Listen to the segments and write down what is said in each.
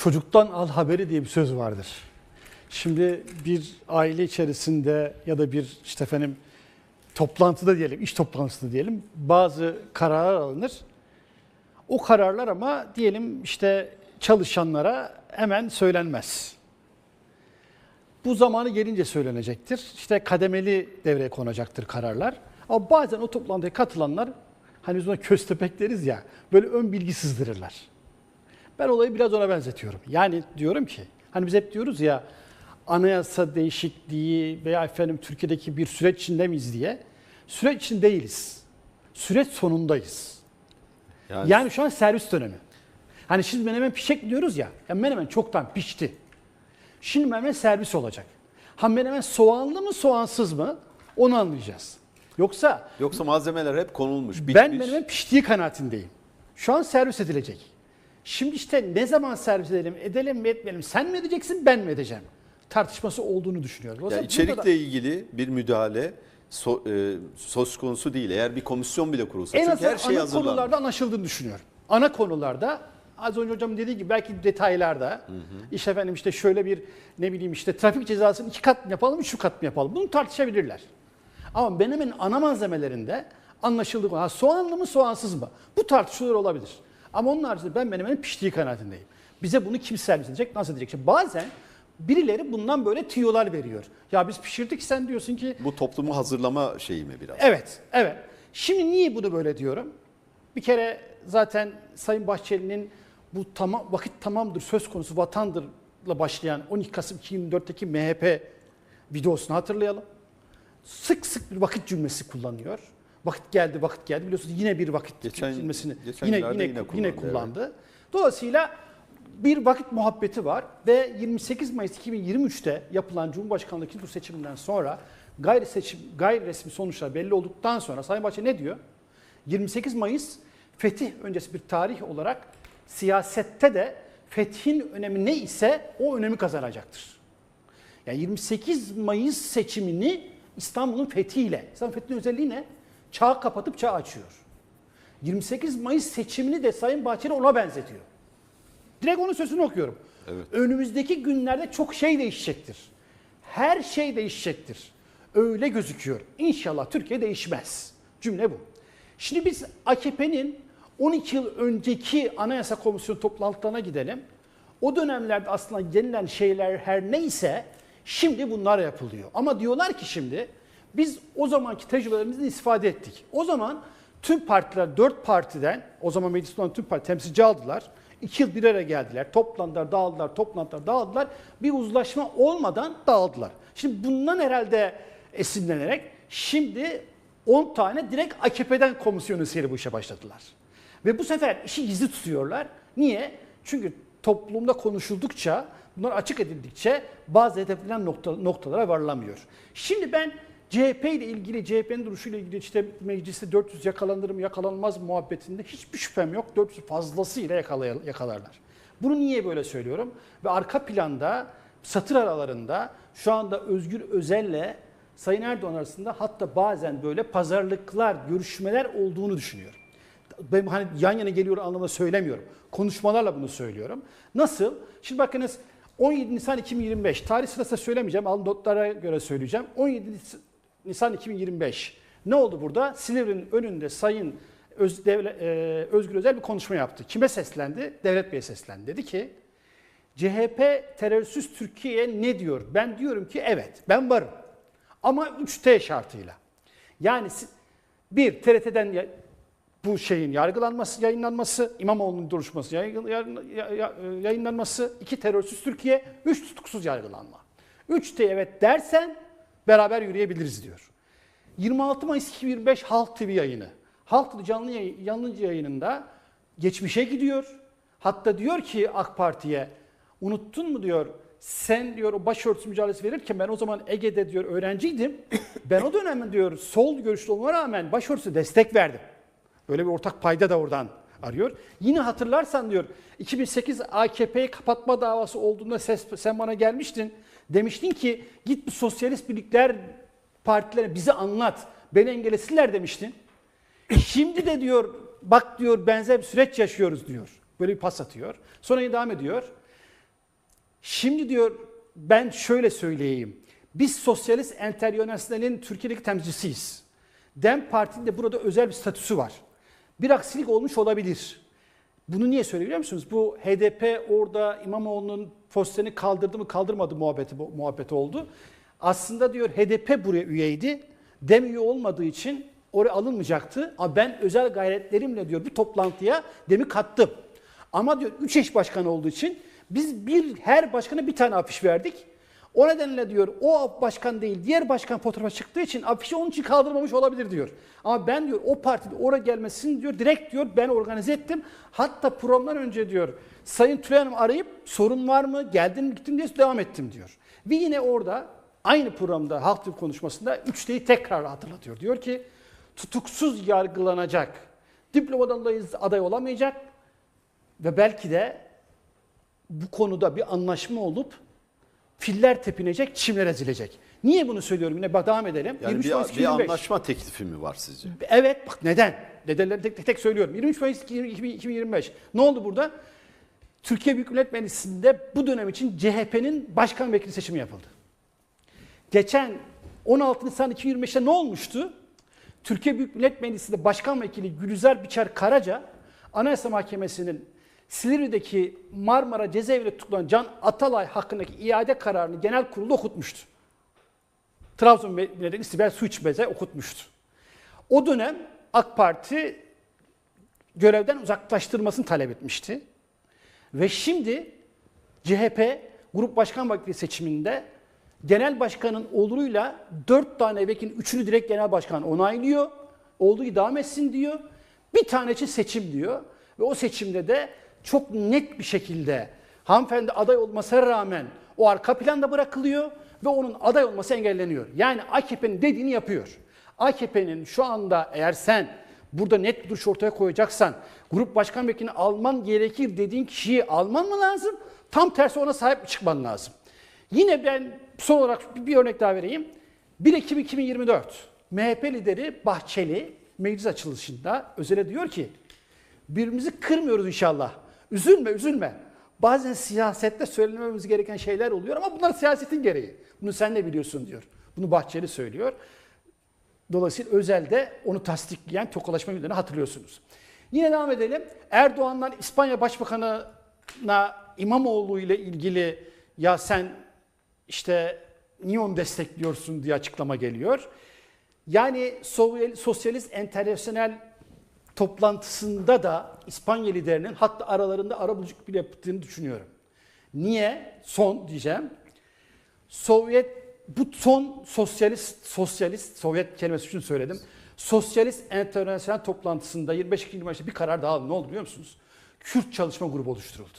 çocuktan al haberi diye bir söz vardır. Şimdi bir aile içerisinde ya da bir işte efendim toplantıda diyelim, iş toplantısında diyelim bazı kararlar alınır. O kararlar ama diyelim işte çalışanlara hemen söylenmez. Bu zamanı gelince söylenecektir. İşte kademeli devreye konacaktır kararlar. Ama bazen o toplantıya katılanlar hani biz ona köstebek deriz ya böyle ön bilgi sızdırırlar. Ben olayı biraz ona benzetiyorum. Yani diyorum ki hani biz hep diyoruz ya anayasa değişikliği veya efendim Türkiye'deki bir süreç içinde miyiz diye. Süreç için değiliz. Süreç sonundayız. Yani, Yani şu an servis dönemi. Hani şimdi menemen pişecek diyoruz ya. ya menemen çoktan pişti. Şimdi menemen servis olacak. Ha menemen soğanlı mı soğansız mı onu anlayacağız. Yoksa yoksa malzemeler hep konulmuş, bitmiş. ben menemen piştiği kanaatindeyim. Şu an servis edilecek. Şimdi işte ne zaman servis edelim, edelim mi etmeyelim, sen mi edeceksin ben mi edeceğim? Tartışması olduğunu düşünüyorum. Ya Dolayısıyla içerikle burada da ilgili bir müdahale so- e, söz konusu değil. Eğer bir komisyon bile kurulsa. en Çünkü azından her şey ana konularda anlaşıldığını düşünüyorum. Ana konularda az önce hocam dediği gibi belki detaylarda işte efendim işte şöyle bir ne bileyim işte trafik cezasını iki kat mı yapalım, üç kat mı yapalım? Bunu tartışabilirler. Ama menemenin ana malzemelerinde anlaşıldığı. Ha, soğanlı mı soğansız mı? Bu tartışılır olabilir. Ama onun haricinde ben menemenin piştiği kanaatindeyim. Bize bunu kim servis edecek, nasıl edecek? Şimdi bazen birileri bundan böyle tiyolar veriyor. Ya biz pişirdik sen diyorsun ki Bu toplumu hazırlama şeyi mi biraz? Evet, evet. Şimdi niye bunu böyle diyorum? Bir kere zaten Sayın Bahçeli'nin bu tamam vakit tamamdır söz konusu vatandırla başlayan 12 Kasım 2004'teki MHP videosunu hatırlayalım. Sık sık bir vakit cümlesi kullanıyor. Vakit geldi, vakit geldi. Biliyorsunuz yine bir vakit Geçen- geçen yine yine, yine yine kullandı, kullandı. Dolayısıyla bir vakit muhabbeti var ve 28 Mayıs 2023'te yapılan Cumhurbaşkanlığı ikinci tur seçiminden sonra gayri seçim gayri resmi sonuçlar belli olduktan sonra Sayın Bahçeli ne diyor? 28 Mayıs fetih öncesi bir tarih olarak siyasette de fethin önemi ne ise o önemi kazanacaktır. Yani 28 Mayıs seçimini İstanbul'un fethiyle, İstanbul fethinin özelliği ne? Çağ kapatıp çağ açıyor. 28 Mayıs seçimini de Sayın Bahçeli ona benzetiyor. Direkt onun sözünü okuyorum. Evet. Önümüzdeki günlerde çok şey değişecektir. Her şey değişecektir. Öyle gözüküyor. İnşallah Türkiye değişmez. Cümle bu. Şimdi biz AKP'nin 12 yıl önceki Anayasa Komisyonu toplantılarına gidelim. O dönemlerde aslında gelinen şeyler her neyse şimdi bunlar yapılıyor. Ama diyorlar ki şimdi biz o zamanki tecrübelerimizden istifade ettik. O zaman tüm partiler, dört partiden, o zaman mecliste olan tüm parti temsilci aldılar. İki yıl bir araya geldiler, toplandılar, dağıldılar, toplantılar, dağıldılar. Bir uzlaşma olmadan dağıldılar. Şimdi bundan herhalde esinlenerek şimdi 10 tane direkt AKP'den komisyon üyesiyle bu işe başladılar. Ve bu sefer işi gizli tutuyorlar. Niye? Çünkü toplumda konuşuldukça, bunlar açık edildikçe bazı hedeflenen nokta, noktalara varılamıyor. Şimdi ben CHP ile ilgili, CHP'nin duruşuyla ilgili işte mecliste 400 yakalanır mı yakalanmaz mı muhabbetinde hiçbir şüphem yok. 400 fazlasıyla yakalarlar. Bunu niye böyle söylüyorum? Ve arka planda satır aralarında şu anda Özgür Özel'le Sayın Erdoğan arasında hatta bazen böyle pazarlıklar, görüşmeler olduğunu düşünüyorum. Ben hani yan yana geliyor anlamda söylemiyorum. Konuşmalarla bunu söylüyorum. Nasıl? Şimdi bakınız 17 Nisan 2025 tarih sırasında söylemeyeceğim. Alın notlara göre söyleyeceğim. 17 Nis- Nisan 2025 ne oldu burada? Silivri'nin önünde Sayın Öz, Devle- e, Özgür Özel bir konuşma yaptı. Kime seslendi? Devlet Bey'e seslendi. Dedi ki CHP terörsüz Türkiye'ye ne diyor? Ben diyorum ki evet ben varım. Ama 3T şartıyla. Yani bir TRT'den bu şeyin yargılanması, yayınlanması, İmamoğlu'nun duruşması yayın- yayın- ya- ya- yayınlanması, iki terörsüz Türkiye, üç tutuksuz yargılanma. 3T evet dersen beraber yürüyebiliriz diyor. 26 Mayıs 2025 Halk TV yayını. Halk canlı yayın, canlı yayınında geçmişe gidiyor. Hatta diyor ki AK Parti'ye unuttun mu diyor sen diyor o başörtüsü mücadelesi verirken ben o zaman Ege'de diyor öğrenciydim. Ben o dönemde diyor sol görüşlü olmama rağmen başörtüsü destek verdim. Böyle bir ortak payda da oradan arıyor. Yine hatırlarsan diyor 2008 AKP'yi kapatma davası olduğunda ses, sen bana gelmiştin. Demiştin ki git bu sosyalist birlikler partilere bize anlat. Beni engellesinler demiştin. Şimdi de diyor bak diyor benzer bir süreç yaşıyoruz diyor. Böyle bir pas atıyor. Sonra devam ediyor. Şimdi diyor ben şöyle söyleyeyim. Biz Sosyalist Enternasyonel'in Türkiye'deki temsilcisiyiz. DEM Parti'nin de burada özel bir statüsü var. Bir aksilik olmuş olabilir. Bunu niye söylüyor biliyor musunuz? Bu HDP orada İmamoğlu'nun posterini kaldırdı mı kaldırmadı muhabbeti, bu- muhabbeti oldu. Aslında diyor HDP buraya üyeydi. DEM üye olmadığı için oraya alınmayacaktı. Ama ben özel gayretlerimle diyor bu toplantıya DEM'i kattım. Ama diyor üç eş başkan olduğu için biz bir her başkana bir tane afiş verdik. O nedenle diyor o başkan değil diğer başkan fotoğrafa çıktığı için afişi onun için kaldırmamış olabilir diyor. Ama ben diyor o partide oraya gelmesini diyor direkt diyor ben organize ettim. Hatta programdan önce diyor Sayın Tülay Hanım arayıp sorun var mı geldim mi gittim diye devam ettim diyor. Ve yine orada aynı programda halk dil konuşmasında üçteyi tekrar hatırlatıyor. Diyor ki tutuksuz yargılanacak, diplomadan dolayı aday olamayacak ve belki de bu konuda bir anlaşma olup filler tepinecek, çimler ezilecek. Niye bunu söylüyorum? Yine devam edelim. Yani 23 bir, Mayıs bir 2025. anlaşma teklifi mi var sizce? Evet bak neden? Nedenleri tek tek, tek söylüyorum. 23 Mayıs 2025. Ne oldu burada? Türkiye Büyük Millet Meclisi'nde bu dönem için CHP'nin başkan vekili seçimi yapıldı. Geçen 16 Nisan 2025'te ne olmuştu? Türkiye Büyük Millet Meclisi'nde başkan vekili Gülizar Biçer Karaca Anayasa Mahkemesi'nin Silivri'deki Marmara cezaevinde tutulan Can Atalay hakkındaki iade kararını genel kurulda okutmuştu. Trabzon Milletvekili Sibel Suçbez'e okutmuştu. O dönem AK Parti görevden uzaklaştırmasını talep etmişti. Ve şimdi CHP Grup Başkan Vekili seçiminde genel başkanın oluruyla dört tane vekilin üçünü direkt genel başkan onaylıyor. Olduğu devam etsin diyor. Bir tane için seçim diyor. Ve o seçimde de çok net bir şekilde hanımefendi aday olmasına rağmen o arka planda bırakılıyor ve onun aday olması engelleniyor. Yani AKP'nin dediğini yapıyor. AKP'nin şu anda eğer sen burada net bir duruş ortaya koyacaksan grup başkan vekilini alman gerekir dediğin kişiyi alman mı lazım? Tam tersi ona sahip çıkman lazım. Yine ben son olarak bir- örnek daha vereyim. 1 Ekim 2024 MHP lideri Bahçeli meclis açılışında özele diyor ki birbirimizi kırmıyoruz inşallah. Üzülme üzülme. Bazen siyasette söylememiz gereken şeyler oluyor ama bunlar siyasetin gereği. Bunu sen de biliyorsun diyor. Bunu Bahçeli söylüyor. Dolayısıyla özelde onu tasdikleyen tokalaşma günlerini hatırlıyorsunuz. Yine devam edelim. Erdoğan'dan İspanya Başbakanı'na İmamoğlu ile ilgili ya sen işte niye onu destekliyorsun diye açıklama geliyor. Yani Sosyalist Enternasyonel toplantısında da İspanya liderinin hatta aralarında arabuluculuk bile yaptığını düşünüyorum. Niye? Son diyeceğim. Sovyet bu son sosyalist sosyalist Sovyet kelimesi için söyledim. Sosyalist Enternasyonel toplantısında 25 Ekim maçta bir karar daha aldı. Ne oldu biliyor musunuz? Kürt çalışma grubu oluşturuldu.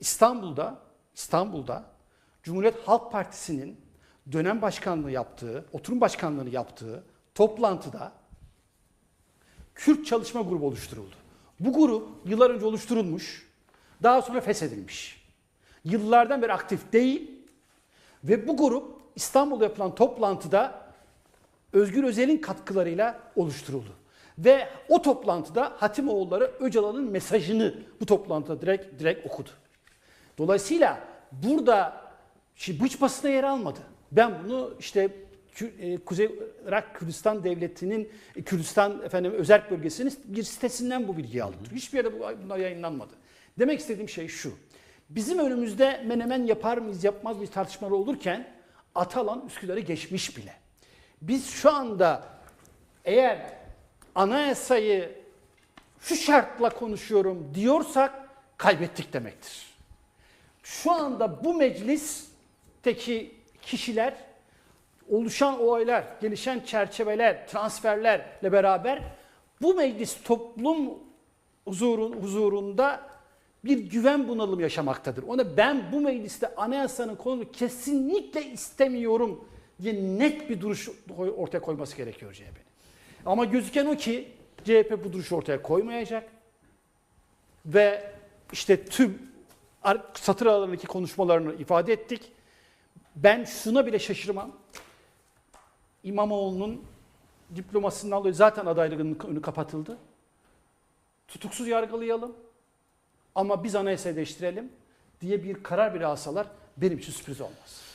İstanbul'da İstanbul'da Cumhuriyet Halk Partisi'nin dönem başkanlığı yaptığı, oturum başkanlığını yaptığı toplantıda Kürt çalışma grubu oluşturuldu. Bu grup yıllar önce oluşturulmuş, daha sonra feshedilmiş. Yıllardan beri aktif değil ve bu grup İstanbul'da yapılan toplantıda Özgür Özel'in katkılarıyla oluşturuldu. Ve o toplantıda Hatimoğulları Öcalan'ın mesajını bu toplantıda direkt direkt okudu. Dolayısıyla burada şimdi hiç basına yer almadı. Ben bunu işte Kuzey Irak Kürdistan Devleti'nin e, Kürdistan efendim özel bölgesinin bir sitesinden bu bilgiyi aldım. Hiçbir yerde bu- bunlar yayınlanmadı. Demek istediğim şey şu. Bizim önümüzde menemen yapar mıyız yapmaz mıyız tartışmaları olurken Atalan Üsküdar'ı geçmiş bile. Biz şu anda eğer anayasayı şu şartla konuşuyorum diyorsak kaybettik demektir. Şu anda bu meclisteki kişiler oluşan olaylar, gelişen çerçeveler, transferlerle beraber bu meclis toplum huzurun, huzurunda bir güven bunalımı yaşamaktadır. Ona ben bu mecliste anayasanın konulu kesinlikle istemiyorum diye net bir duruş ortaya koyması gerekiyor CHP'nin. Ama gözüken o ki CHP bu duruşu ortaya koymayacak ve işte tüm satır aralarındaki konuşmalarını ifade ettik. Ben şuna bile şaşırmam. İmamoğlu'nun diplomasından dolayı zaten adaylığının önü kapatıldı. Tutuksuz yargılayalım. Ama biz anayasayı değiştirelim. diye bir karar bile alsalar benim için sürpriz olmaz.